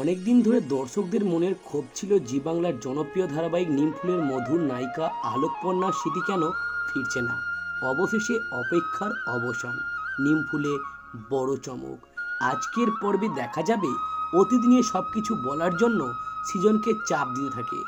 অনেক দিন ধরে দর্শকদের মনের ক্ষোভ ছিল জি বাংলার জনপ্রিয় ধারাবাহিক নিমফুলের মধুর নায়িকা আলোকপর্ণা স্মৃতি কেন ফিরছে না? অবশেষে অপেক্ষার অবসান, নিমফুলে বড় চমক। আজকের পর্বে দেখা যাবে অতীত নিয়ে সব কিছু বলার জন্য সৃজনকে চাপ দিতে থাকে।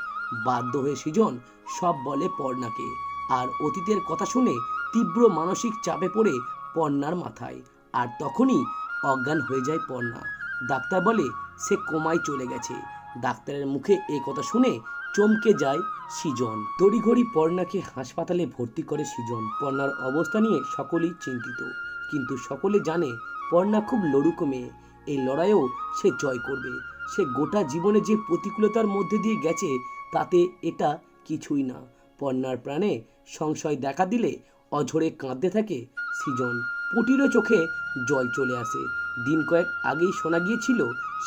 বাধ্য হয়ে সৃজন সব বলে পর্ণাকে। আর অতীতের কথা শুনে তীব্র মানসিক চাপে পড়ে পর্ণার মাথায়। আর তখনই অজ্ঞান হয়ে যায় পর্ণা। ডাক্তার বলে সে কোমায় চলে গেছে। ডাক্তারের মুখে এই কথা শুনে চমকে যায় সৃজন। তড়িঘড়ি পর্ণাকে হাসপাতালে ভর্তি করে সৃজন। পর্ণার অবস্থা নিয়ে সকলেই চিন্তিত। কিন্তু সকলে জানে পর্ণা খুব লড়ুকো মেয়ে। এই লড়াইও সে জয় করবে। সে গোটা জীবনে যে প্রতিকূলতার মধ্যে দিয়ে গেছে, তাতে এটা কিছুই না। পর্ণার প্রাণে সংশয় দেখা দিলে অঝরে কাঁদতে থাকে সৃজন। পুটিরও চোখে জল চলে আসে। দিন কয়েক আগেই শোনা গিয়েছিল,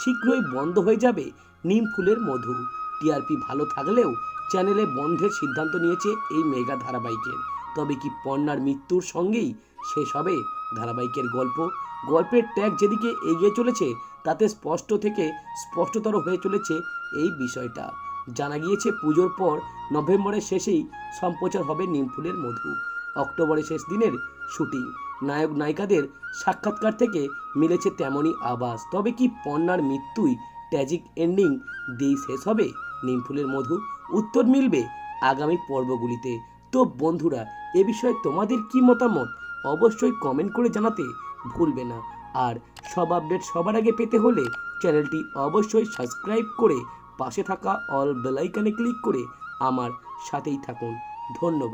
শীঘ্রই বন্ধ হয়ে যাবে নিম ফুলের মধু। টিআরপি ভালো থাকলেও চ্যানেলে বন্ধের সিদ্ধান্ত নিয়েছে এই মেগা ধারাবাহিকের। তবে কি পর্ণার মৃত্যুর সঙ্গেই শেষ হবে ধারাবাহিকের গল্প? গল্পের ট্যাগ যেদিকে এগিয়ে চলেছে, তাতে স্পষ্ট থেকে স্পষ্টতর হয়ে চলেছে এই বিষয়টা। জানা গিয়েছে পুজোর পর নভেম্বরের শেষেই সম্প্রচার হবে নিমফুলের মধু। অক্টোবরের শেষ দিনের শুটিং। নায়ক নায়িকাদের সাক্ষাৎকার থেকে মিলেছে তেমনই আভাস। তবে কি পণ্যার মৃত্যুই ট্র্যাজিক এন্ডিং দিয়েই শেষ হবে? নিমফুলের মধু উত্তর মিলবে আগামী পর্বগুলিতে। তো বন্ধুরা, এ বিষয়ে তোমাদের কি মতামত? অবশ্যই কমেন্ট করে জানাতে ভুলবে না। আর সব আপডেট সবার আগে পেতে হলে চ্যানেলটি অবশ্যই সাবস্ক্রাইব করে পাশে থাকা অল বেলাইকানে ক্লিক করে আমার সাথেই থাকুন। ধন্যবাদ।